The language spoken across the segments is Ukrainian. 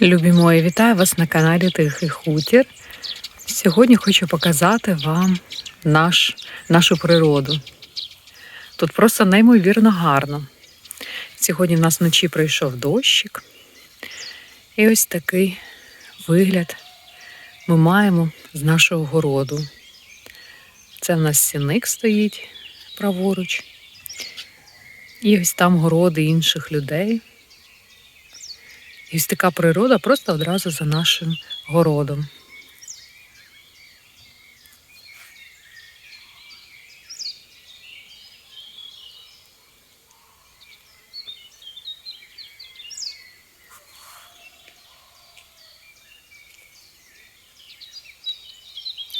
Любі мої, вітаю вас на каналі Тихий Хутір. Сьогодні хочу показати вам наш, нашу природу. Тут просто неймовірно гарно. Сьогодні в нас вночі пройшов дощик. І ось такий вигляд ми маємо з нашого городу. Це в нас сіник стоїть праворуч. І ось там городи інших людей. І ось така природа просто одразу за нашим городом.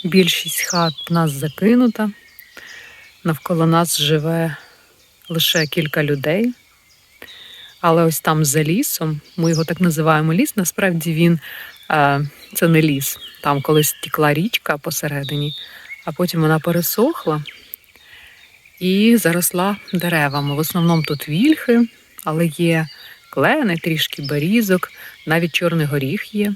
Більшість хат в нас закинута. Навколо нас живе лише кілька людей. Але ось там за лісом, ми його так називаємо ліс, насправді він е, це не ліс. Там колись тікла річка посередині, а потім вона пересохла і заросла деревами. В основному тут вільхи, але є клени, трішки берізок, навіть чорний горіх є.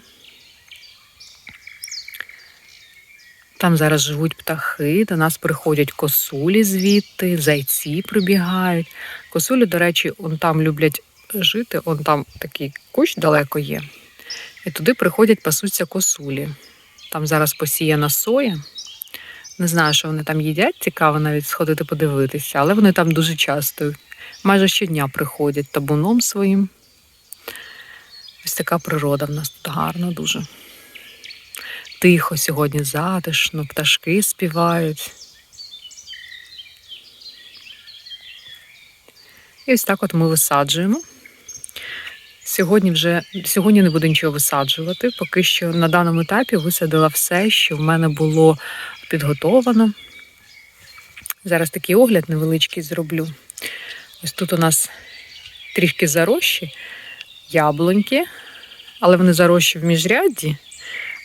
Там зараз живуть птахи, до нас приходять косулі звідти, зайці прибігають. Косулі, до речі, он там люблять жити, он там такий кущ далеко є. І туди приходять пасуться косулі. Там зараз посіяна соя. Не знаю, що вони там їдять, цікаво навіть сходити подивитися, але вони там дуже часто, майже щодня приходять табуном своїм. Ось така природа в нас тут гарна дуже. Тихо сьогодні затишно, пташки співають. І ось так от ми висаджуємо. Сьогодні вже сьогодні не буду нічого висаджувати. Поки що на даному етапі висадила все, що в мене було підготовано. Зараз такий огляд невеличкий зроблю. Ось тут у нас трішки зарощі, яблуньки, але вони зарощі в міжрядді.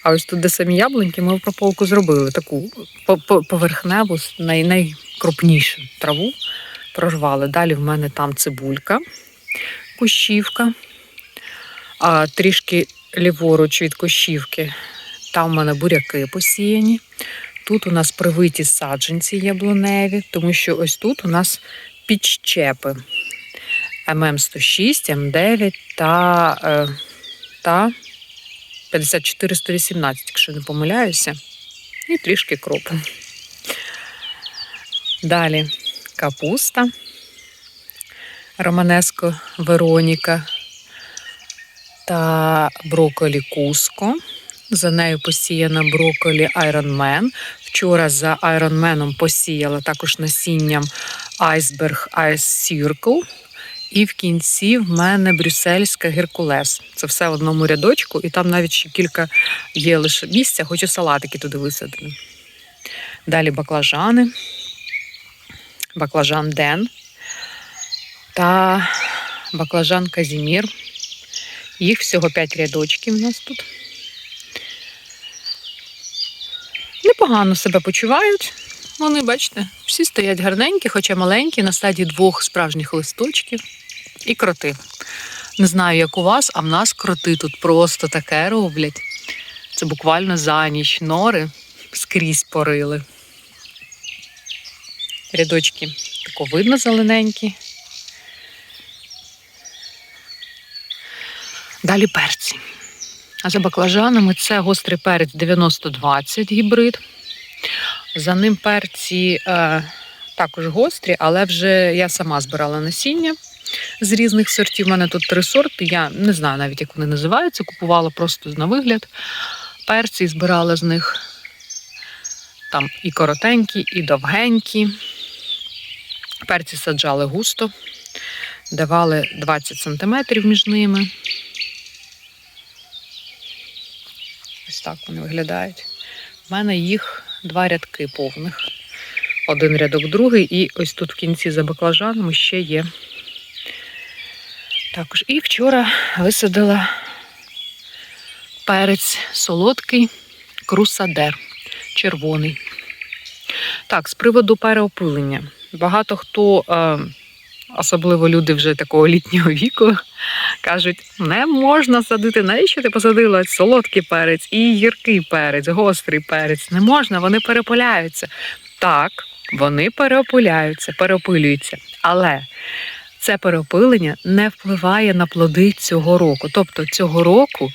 А ось тут, де самі яблуньки, ми прополку зробили таку поверхневу, най найкрупнішу траву прорвали. Далі в мене там цибулька, кущівка, а трішки ліворуч від кущівки. Там в мене буряки посіяні. Тут у нас привиті саджанці яблуневі, тому що ось тут у нас підщепи ММ106, М9 та, е, та 54-118, якщо не помиляюся, і трішки кропу. Далі капуста, романеско Вероніка та броколі Куско. За нею посіяна броколі Ironman. Вчора за Ironman посіяла також насінням Iceberg Ice Circle. І в кінці в мене брюссельська геркулес. Це все в одному рядочку, і там навіть ще кілька є лише місця, хочу салатики туди висадити. Далі баклажани, баклажан Ден та баклажан Казімір. Їх всього 5 рядочків у нас тут. Непогано себе почувають. Вони, бачите, всі стоять гарненькі, хоча маленькі, на стадії двох справжніх листочків і кроти. Не знаю, як у вас, а в нас кроти тут просто таке роблять. Це буквально за ніч нори скрізь порили. Рядочки тако видно зелененькі. Далі перці. А за баклажанами це гострий перець 90-20 гібрид. За ним перці е, також гострі, але вже я сама збирала насіння з різних сортів. У мене тут три сорти. Я не знаю навіть, як вони називаються. Купувала просто на вигляд. Перці збирала з них там і коротенькі, і довгенькі. Перці саджали густо, давали 20 см між ними. Ось так вони виглядають. У мене їх два рядки повних. Один рядок, другий, і ось тут в кінці за баклажанами ще є. Також і вчора висадила перець солодкий крусадер, червоний. Так, з приводу переопилення. Багато хто е, особливо люди вже такого літнього віку, кажуть, не можна садити. Навіщо ти посадила солодкий перець і гіркий перець, гострий перець? Не можна, вони перепиляються. Так, вони переопиляються, переопилюються. Але це переопилення не впливає на плоди цього року. Тобто цього року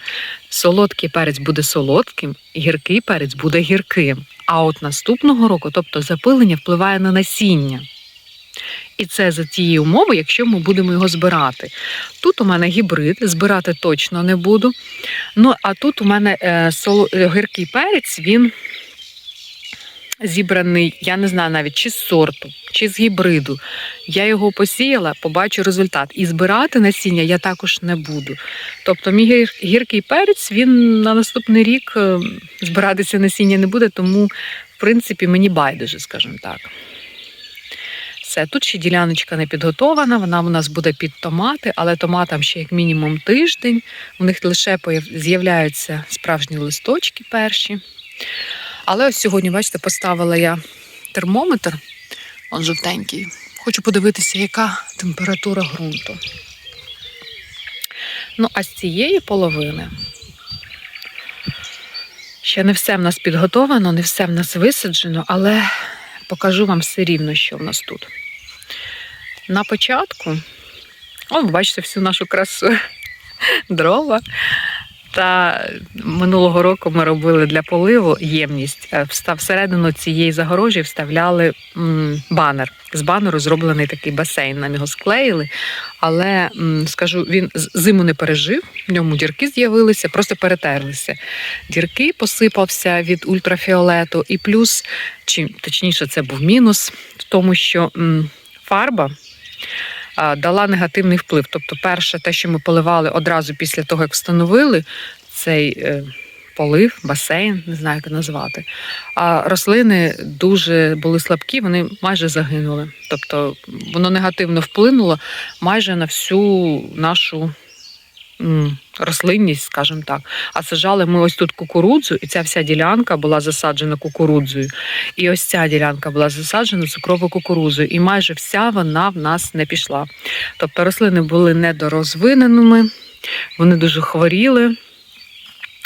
солодкий перець буде солодким, гіркий перець буде гірким. А от наступного року, тобто запилення, впливає на насіння. І це за тієї умови, якщо ми будемо його збирати. Тут у мене гібрид, збирати точно не буду. Ну, а тут у мене е, е, гіркий перець, він зібраний, я не знаю навіть чи з сорту, чи з гібриду. Я його посіяла, побачу результат. І збирати насіння я також не буду. Тобто, мій гір- гіркий перець він на наступний рік е, збиратися насіння не буде, тому, в принципі, мені байдуже, скажімо так. Все, тут ще діляночка не підготована, вона у нас буде під томати, але томатам ще як мінімум тиждень. У них лише з'являються справжні листочки перші. Але ось сьогодні, бачите, поставила я термометр, он жовтенький. Хочу подивитися, яка температура ґрунту. Ну, а з цієї половини ще не все в нас підготовлено, не все в нас висаджено, але покажу вам все рівно, що в нас тут. На початку, о, бачите всю нашу красу дрова. Та минулого року ми робили для поливу ємність. Е, Всередину цієї загорожі вставляли банер. З банеру зроблений такий басейн. Нам його склеїли. Але скажу, він зиму не пережив, в ньому дірки з'явилися, просто перетерлися. Дірки посипався від ультрафіолету, і плюс, чи точніше, це був мінус в тому, що фарба дала негативний вплив. Тобто, перше, те, що ми поливали одразу після того, як встановили цей е, полив, басейн, не знаю, як назвати. А рослини дуже були слабкі, вони майже загинули. Тобто воно негативно вплинуло майже на всю нашу. Рослинність, скажімо так, а саджали ми ось тут кукурудзу, і ця вся ділянка була засаджена кукурудзою. І ось ця ділянка була засаджена цукровою кукурудзою, і майже вся вона в нас не пішла. Тобто рослини були недорозвиненими, вони дуже хворіли.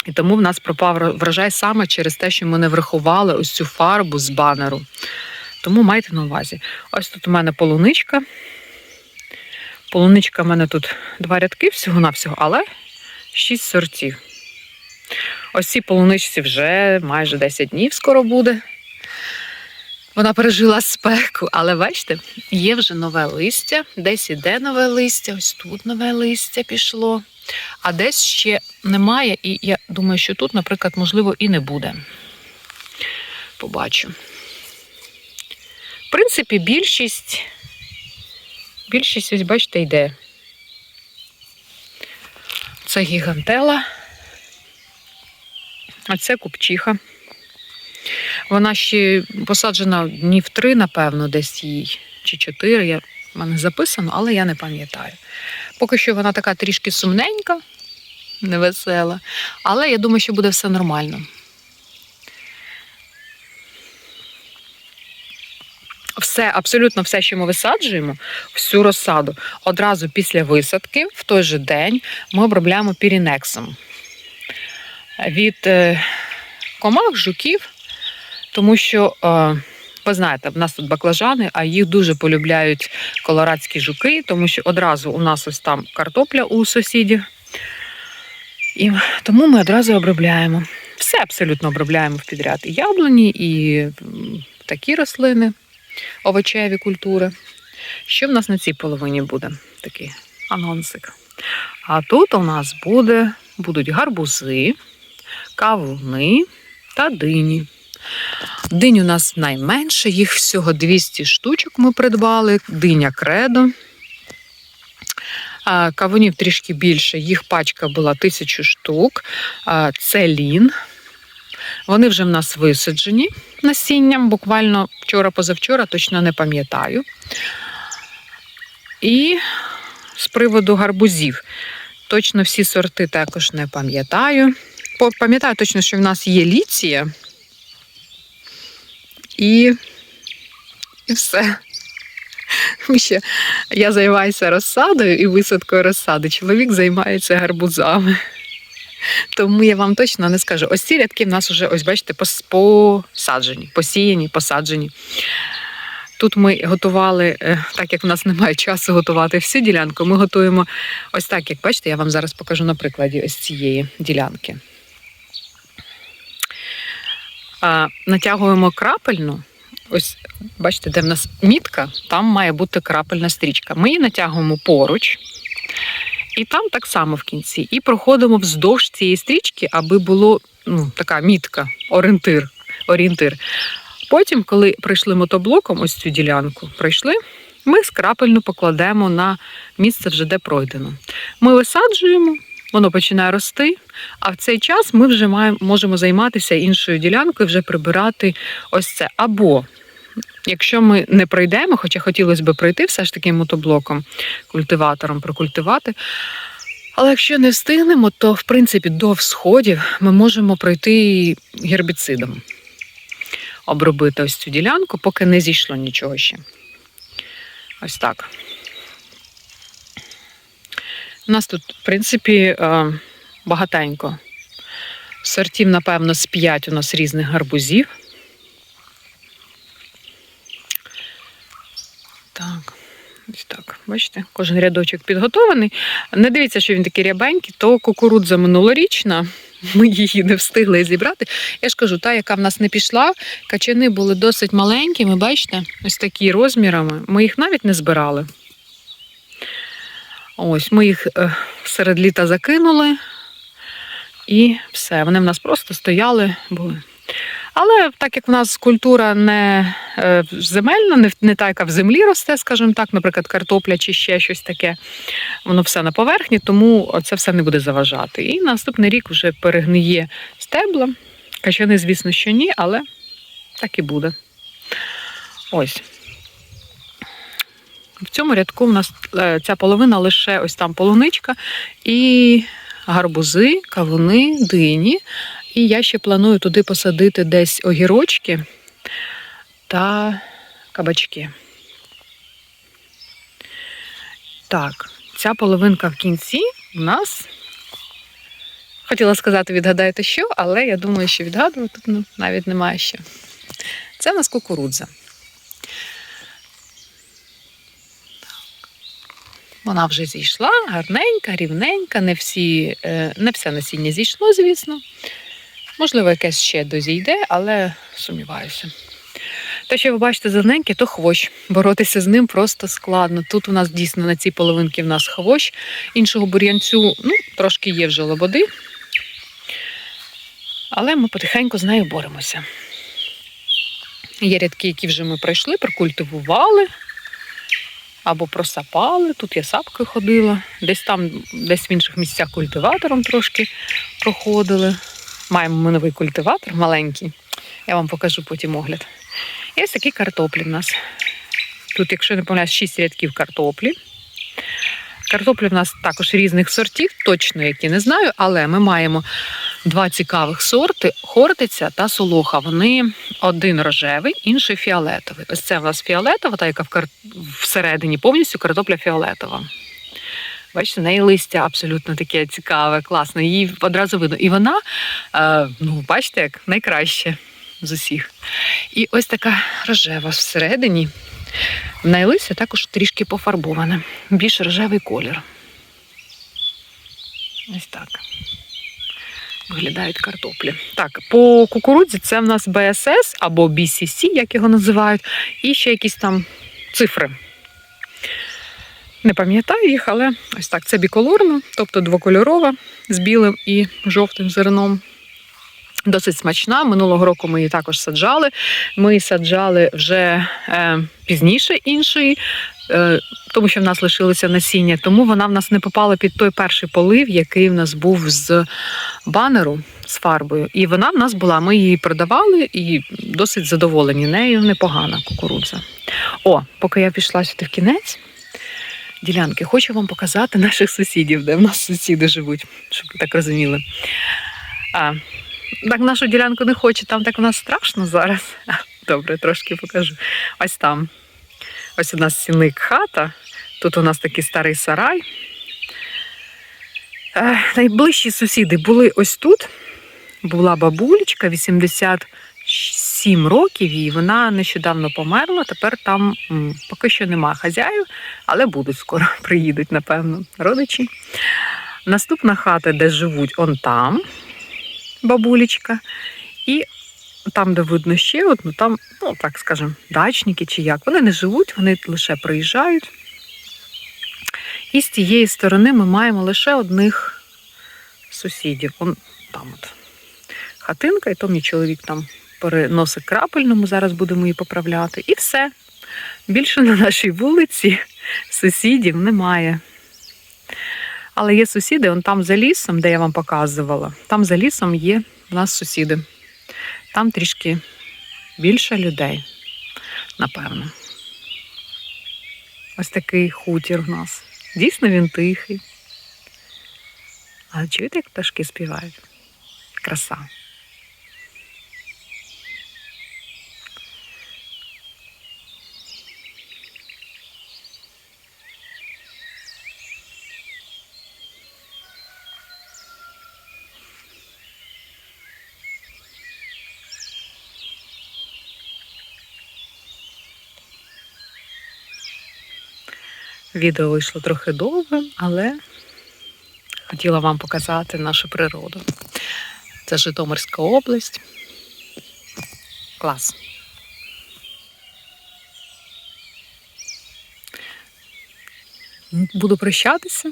І тому в нас пропав врожай саме через те, що ми не врахували ось цю фарбу з банеру. Тому майте на увазі. Ось тут у мене полуничка. Полуничка в мене тут два рядки всього-навсього, але шість сортів. Ось ці полуничці вже майже 10 днів скоро буде. Вона пережила спеку, але бачите, є вже нове листя, десь іде нове листя, ось тут нове листя пішло, а десь ще немає, і я думаю, що тут, наприклад, можливо, і не буде. Побачу. В принципі, більшість, більшість, ось бачите, йде. Це гігантела, а це купчиха. Вона ще посаджена днів три, напевно, десь їй, чи чотири. Я, в мене записано, але я не пам'ятаю. Поки що вона така трішки сумненька, невесела, але я думаю, що буде все нормально. Все, абсолютно все, що ми висаджуємо, всю розсаду, одразу після висадки, в той же день, ми обробляємо пірінексом від е, комах, жуків, тому що, е, ви знаєте, в нас тут баклажани, а їх дуже полюбляють колорадські жуки, тому що одразу у нас ось там картопля у сусідів. І тому ми одразу обробляємо. Все абсолютно обробляємо в підряд. І яблуні, і такі рослини, овочеві культури. Що в нас на цій половині буде? Такий анонсик. А тут у нас буде, будуть гарбузи, кавуни та дині. Динь у нас найменше, їх всього 200 штучок ми придбали. Диня кредо. Кавунів трішки більше, їх пачка була 1000 штук. Це лін. Вони вже в нас висаджені насінням, буквально вчора-позавчора, точно не пам'ятаю. І з приводу гарбузів. Точно всі сорти також не пам'ятаю. Пам'ятаю точно, що в нас є ліція. І, і все. Що я займаюся розсадою і висадкою розсади. Чоловік займається гарбузами. Тому я вам точно не скажу. Ось ці рядки в нас вже, ось бачите, посаджені, посіяні, посаджені. Тут ми готували, е, так як в нас немає часу готувати всю ділянку, ми готуємо ось так, як бачите, я вам зараз покажу на прикладі ось цієї ділянки. Натягуємо крапельну. Ось, бачите, де в нас мітка, там має бути крапельна стрічка. Ми її натягуємо поруч, і там так само в кінці. І проходимо вздовж цієї стрічки, аби було ну, така мітка, орієнтир. орієнтир. Потім, коли пройшли мотоблоком, ось цю ділянку пройшли, ми скрапельно покладемо на місце вже де пройдено. Ми висаджуємо, воно починає рости, а в цей час ми вже маємо, можемо займатися іншою ділянкою, вже прибирати ось це. Або якщо ми не пройдемо, хоча хотілося б пройти все ж таки мотоблоком, культиватором прокультивати. Але якщо не встигнемо, то в принципі до всходів ми можемо пройти гербіцидом обробити ось цю ділянку, поки не зійшло нічого ще. Ось так. У нас тут, в принципі, е, багатенько. Сортів, напевно, з 5 у нас різних гарбузів. Так, ось так. Бачите, кожен рядочок підготований. Не дивіться, що він такий рябенький, то кукурудза минулорічна. Ми її не встигли зібрати. Я ж кажу, та, яка в нас не пішла, качани були досить маленькими, бачите, ось такі розмірами. Ми їх навіть не збирали. Ось, ми їх е, серед літа закинули, і все. Вони в нас просто стояли, були. Але так як в нас культура не е, земельна, не, не та, яка в землі росте, скажімо так, наприклад, картопля чи ще щось таке, воно все на поверхні, тому це все не буде заважати. І наступний рік вже перегниє стебла. Качани, звісно, що ні, але так і буде. Ось. В цьому рядку в нас е, ця половина лише ось там полуничка і гарбузи, кавуни, дині. І я ще планую туди посадити десь огірочки та кабачки. Так, ця половинка в кінці у нас. Хотіла сказати, відгадайте що, але я думаю, що відгадувати тут ну, навіть немає що. Це в нас кукурудза. Вона вже зійшла, гарненька, рівненька, не, всі, е, не все насіння зійшло, звісно. Можливо, якесь ще дозійде, але сумніваюся. Те, що ви бачите зелененьке, то хвощ. Боротися з ним просто складно. Тут у нас дійсно на цій половинці в нас хвощ. Іншого бур'янцю ну, трошки є вже лободи. Але ми потихеньку з нею боремося. Є рядки, які вже ми пройшли, прокультивували або просапали. Тут я сапкою ходила, десь там, десь в інших місцях культиватором трошки проходили. Маємо ми новий культиватор маленький. Я вам покажу потім огляд. І ось такі картоплі в нас. Тут, якщо не помиляюсь, 6 рядків картоплі. Картоплі в нас також різних сортів, точно які не знаю, але ми маємо два цікавих сорти хортиця та солоха. Вони один рожевий, інший фіолетовий. Ось це в нас фіолетова, та яка всередині повністю картопля фіолетова. Бачите, в неї листя абсолютно таке цікаве, класне. Її одразу видно. І вона, е, ну, бачите, як найкраще з усіх. І ось така рожева всередині. В неї також трішки пофарбоване. Більш рожевий колір. Ось так. Виглядають картоплі. Так, по кукурудзі це в нас БСС або BCC, як його називають, і ще якісь там цифри. Не пам'ятаю їх, але ось так. Це біколорна, тобто двокольорова з білим і жовтим зерном. Досить смачна. Минулого року ми її також саджали. Ми саджали вже е, пізніше іншої, е, тому що в нас лишилося насіння, тому вона в нас не попала під той перший полив, який в нас був з банеру з фарбою. І вона в нас була. Ми її продавали і досить задоволені нею. Непогана кукурудза. О, поки я пішла сюди в кінець ділянки, хочу вам показати наших сусідів, де в нас сусіди живуть, щоб ви так розуміли. А, так нашу ділянку не хочу, там так у нас страшно зараз. Добре, трошки покажу. Ось там. Ось у нас сіник хата. Тут у нас такий старий сарай. Е, найближчі сусіди були ось тут. Була бабулечка, 87 років, і вона нещодавно померла. Тепер там поки що нема хазяїв, але будуть скоро приїдуть, напевно, родичі. Наступна хата, де живуть, он там, бабулечка. І там, де видно ще одну, там, ну так скажемо, дачники чи як. Вони не живуть, вони лише приїжджають. І з тієї сторони ми маємо лише одних сусідів. Он там от хатинка, і то мій чоловік там переносить крапельному, зараз будемо її поправляти. І все. Більше на нашій вулиці сусідів немає. Але є сусіди, он там за лісом, де я вам показувала, там за лісом є в нас сусіди. Там трішки більше людей, напевно. Ось такий хутір в нас. Дійсно він тихий. А чуєте, як пташки співають? Краса. Відео вийшло трохи довгим, але хотіла вам показати нашу природу. Це Житомирська область. Клас. Буду прощатися.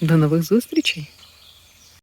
До нових зустрічей.